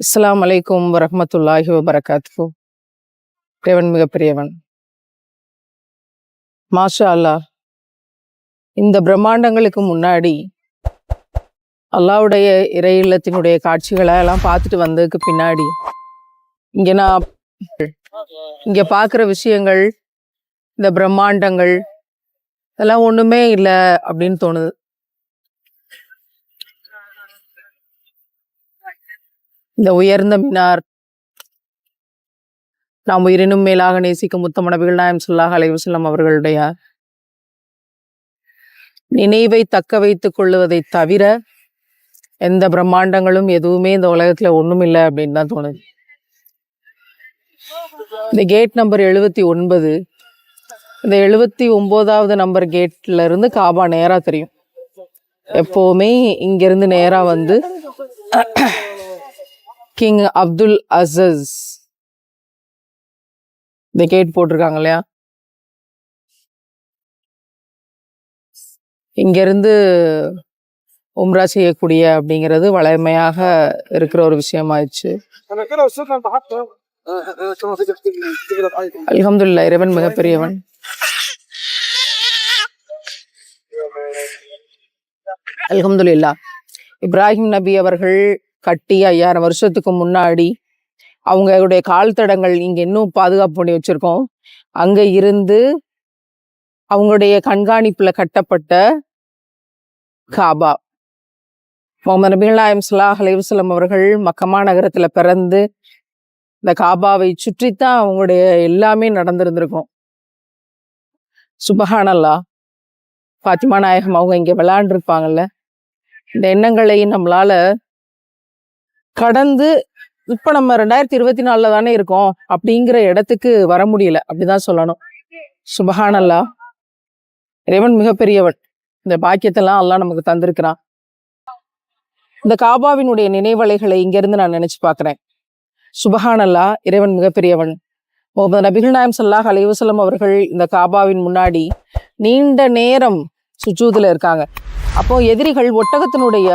இஸ்லாம் அலைக்கும் வரமத்துல்லாஹி வபரகாத்து தேவன் மிகப்பெரியவன் மாஷா அல்லா இந்த பிரம்மாண்டங்களுக்கு முன்னாடி அல்லாவுடைய இறை இல்லத்தினுடைய காட்சிகளை எல்லாம் பார்த்துட்டு வந்ததுக்கு பின்னாடி இங்கே நான் இங்கே பார்க்குற விஷயங்கள் இந்த பிரம்மாண்டங்கள் இதெல்லாம் ஒன்றுமே இல்லை அப்படின்னு தோணுது. இந்த உயர்ந்த மினார். நாம் உயிரினும் மேலாக நேசிக்கும் முத்தம நபிகள் நாயம் சொல்லாஹ் அலைவசல்லம் அவர்களுடைய நினைவை தக்க வைத்துக் கொள்ளுவதை தவிர எந்த பிரம்மாண்டங்களும் எதுவுமே இந்த உலகத்துல ஒன்றும் இல்லை அப்படின்னு தான் தோணுது. இந்த கேட் நம்பர் எழுபத்தி ஒன்பது இந்த எழுபத்தி ஒம்போதாவது நம்பர் கேட்டில் இருந்து காபா நேராக தெரியும் எப்போவுமே இங்கேருந்து நேராக வந்து கிங் அப்துல் அசஸ் இந்த கேட் போட்டிருக்காங்க இல்லையா இங்கேருந்து உம்ரா செய்யக்கூடிய அப்படிங்கிறது வளமையாக இருக்கிற ஒரு விஷயமாயிடுச்சு அலமதுல்லா இறைவன் மிகப்பெரியவன் அலமதுல்லா இப்ராஹிம் நபி அவர்கள் கட்டி ஐயாயிரம் வருஷத்துக்கு முன்னாடி அவங்களுடைய கால் தடங்கள் இங்க இன்னும் பாதுகாப்பு பண்ணி வச்சிருக்கோம். அங்கே இருந்து அவங்களுடைய கண்காணிப்புல கட்டப்பட்ட காபா. முகமது நபிகள் நாயம் ஸல்லல்லாஹு அவர்கள் மக்கமா நகரத்துல பிறந்து இந்த காபாவை சுற்றித்தான் அவங்களுடைய எல்லாமே நடந்திருந்திருக்கும். சுபஹானல்லா. ஃபாத்திமா நாயகம் அவங்க இங்கே விளையாண்டுருப்பாங்கல்ல. இந்த எண்ணங்களையும் நம்மளால கடந்து இப்போ நம்ம ரெண்டாயிரத்தி இருபத்தி நாலில் தானே இருக்கோம். அப்படிங்கிற இடத்துக்கு வர முடியல. அப்படிதான் சொல்லணும். சுபஹானல்லா. இறைவன் மிகப்பெரியவன். இந்த பாக்கியத்தெல்லாம் அல்லாஹ் நமக்கு தந்திருக்கிறான். இந்த காபாவினுடைய நினைவலைகளை இங்கேருந்து நான் நினச்சி பார்க்குறேன். சுபஹானல்லா இறைவன் மிகப்பெரியவன். முகமது நபிகள் நாயம் சல்லாஹ் அலைஹி அவர்கள் இந்த காபாவின் முன்னாடி நீண்ட நேரம் சுஜூதில் இருக்காங்க. அப்போ எதிரிகள் ஒட்டகத்தினுடைய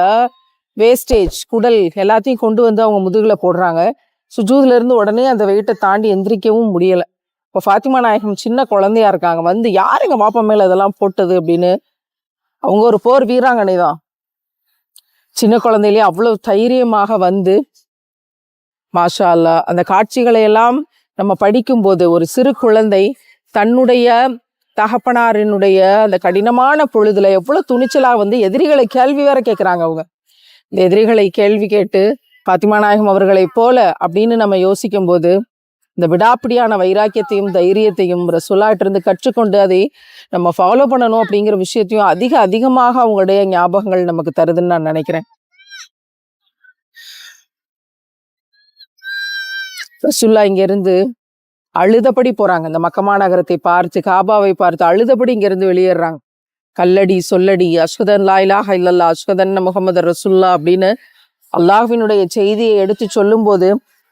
வேஸ்டேஜ் குடல் எல்லாத்தையும் கொண்டு வந்து அவங்க முதுகில் போடுறாங்க. சுஜூதிலிருந்து உடனே அந்த வெயிட்டை தாண்டி எந்திரிக்கவும் முடியலை. இப்போ ஃபாத்திமா நாயகம் சின்ன குழந்தையா இருக்காங்க. வந்து யார் எங்கள் பாப்பா மேலே இதெல்லாம் போட்டது அப்படின்னு அவங்க ஒரு போர் வீராங்கனை தான். சின்ன குழந்தையிலேயே அவ்வளோ தைரியமாக வந்து மாஷா அல்லா அந்த காட்சிகளை எல்லாம் நம்ம படிக்கும்போது ஒரு சிறு குழந்தை தன்னுடைய தகப்பனாரினுடைய அந்த கடினமான பொழுதுல எவ்வளவு துணிச்சலா வந்து எதிரிகளை கேள்வி வேற கேட்குறாங்க அவங்க. இந்த எதிரிகளை கேள்வி கேட்டு பாத்திமா நாயகம் அவர்களை போல அப்படின்னு நம்ம யோசிக்கும் போது இந்த விடாப்பிடியான வைராக்கியத்தையும் தைரியத்தையும் ரசுல்லாட்டு இருந்து கற்றுக்கொண்டு அதை நம்ம ஃபாலோ பண்ணணும் அப்படிங்கிற விஷயத்தையும் அதிக அதிகமாக அவங்களுடைய ஞாபகங்கள் நமக்கு தருதுன்னு நான் நினைக்கிறேன். ரசுல்லா இங்கேருந்து அழுதபடி போகிறாங்க இந்த மக்கமா நகரத்தை பார்த்து காபாவை பார்த்து அழுதபடி இங்கேருந்து வெளியேறாங்க. கல்லடி சொல்லடி அஸ்வதன் லாயிலாக இல்லல்லா அஸ்வதன் முகமது ரசுல்லா அப்படின்னு அல்லாஹினுடைய செய்தியை எடுத்து சொல்லும்போது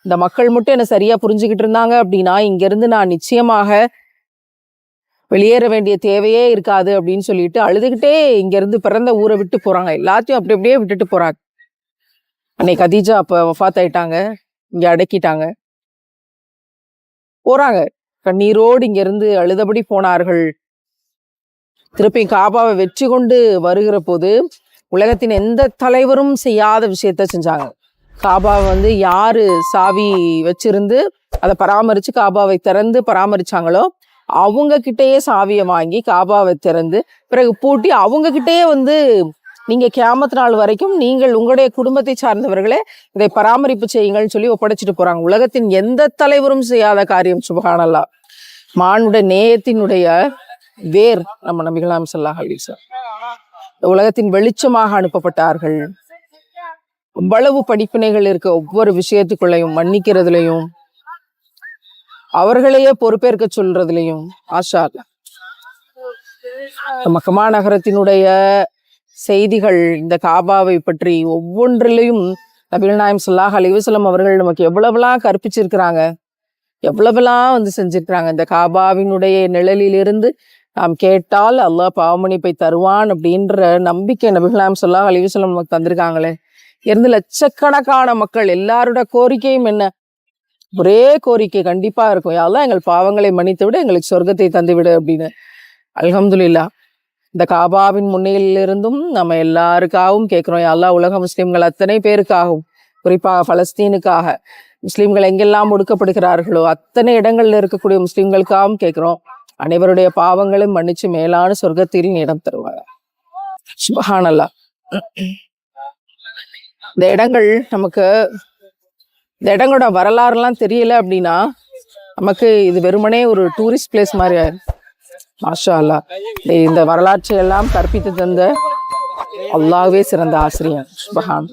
இந்த மக்கள் மட்டும் என்ன சரியா புரிஞ்சுக்கிட்டு இருந்தாங்க அப்படின்னா இங்கிருந்து நான் நிச்சயமாக வெளியேற வேண்டிய தேவையே இருக்காது அப்படின்னு சொல்லிட்டு அழுதுகிட்டே இங்கிருந்து பிறந்த ஊரை விட்டு போறாங்க. எல்லாத்தையும் அப்படி அப்படியே விட்டுட்டு போறாங்க. அன்னைக்கு கதீஜா அப்ப வஃபாத் ஆயிட்டாங்க. இங்க அடக்கிட்டாங்க. போறாங்க. கண்ணீரோடு இங்கிருந்து அழுதபடி போனார்கள். திருப்பி காபாவை வெற்றி கொண்டு வருகிற போது உலகத்தின் எந்த தலைவரும் செய்யாத விஷயத்த செஞ்சாங்க. காபாவை வந்து யாரு சாவி வச்சிருந்து அதை பராமரிச்சு காபாவை திறந்து பராமரிச்சாங்களோ அவங்க கிட்டேயே சாவியை வாங்கி காபாவை திறந்து பிறகு பூட்டி அவங்க கிட்டேயே வந்து நீங்க கேமத்து நாள் வரைக்கும் நீங்கள் உங்களுடைய குடும்பத்தை சார்ந்தவர்களே இதை பராமரிப்பு செய்யுங்கள்னு சொல்லி ஒப்படைச்சிட்டு போறாங்க. உலகத்தின் எந்த தலைவரும் செய்யாத காரியம் சுபகானல்லா. மானுட நேயத்தினுடைய வேர் நம்ம நபிகலாம் சல்லாஹ் சார் உலகத்தின் வெளிச்சமாக அனுப்பப்பட்டார்கள். அவ்வளவு படிப்பினைகள் இருக்க ஒவ்வொரு விஷயத்துக்குள்ளேயும் மன்னிக்கிறதுலையும் அவர்களையே பொறுப்பேற்க சொல்றதுலையும் ஆஷா அல்லா. மக்கமா நகரத்தினுடைய செய்திகள் இந்த காபாவை பற்றி ஒவ்வொன்றிலையும் நபிகள் நாயம் சொல்லாஹ் அலிவசலம் அவர்கள் நமக்கு எவ்வளவுலாம் கற்பிச்சிருக்கிறாங்க. எவ்வளவெல்லாம் வந்து செஞ்சிருக்கிறாங்க. இந்த காபாவினுடைய நிழலிலிருந்து நாம் கேட்டால் அல்லாஹ் பாவமணிப்பை தருவான் அப்படின்ற நம்பிக்கை நபிகள் நாயம் சுல்லாஹ் அலிவசலம் நமக்கு தந்திருக்காங்களே. இருந்து லட்சக்கணக்கான மக்கள் எல்லாரோட கோரிக்கையும் என்ன? ஒரே கோரிக்கை கண்டிப்பா இருக்கும். யாரெல்லாம் எங்கள் பாவங்களை மன்னித்து விட எங்களுக்கு சொர்க்கத்தை தந்துவிடு அப்படின்னு. அலமதுல்லா இந்த காபாவின் முன்னிலிருந்தும் நம்ம எல்லாருக்காகவும் கேட்குறோம் எல்லா உலக முஸ்லீம்கள் அத்தனை பேருக்காகவும் குறிப்பாக பலஸ்தீனுக்காக முஸ்லீம்கள் எங்கெல்லாம் ஒடுக்கப்படுகிறார்களோ அத்தனை இடங்களில் இருக்கக்கூடிய முஸ்லீம்களுக்காகவும் கேட்குறோம். அனைவருடைய பாவங்களும் மன்னிச்சு மேலான சொர்க்கத்தில் இடம் தருவாங்க சுபஹானல்லா. இந்த இடங்கள் நமக்கு இந்த இடங்களோட வரலாறுலாம் தெரியல அப்படின்னா நமக்கு இது வெறுமனே ஒரு டூரிஸ்ட் பிளேஸ் மாதிரி ஆயிரும். மாஷா அல்லா இந்த வரலாற்றை எல்லாம் கற்பித்து தந்த அல்லாவே சிறந்த ஆசிரியர் சுபஹான்.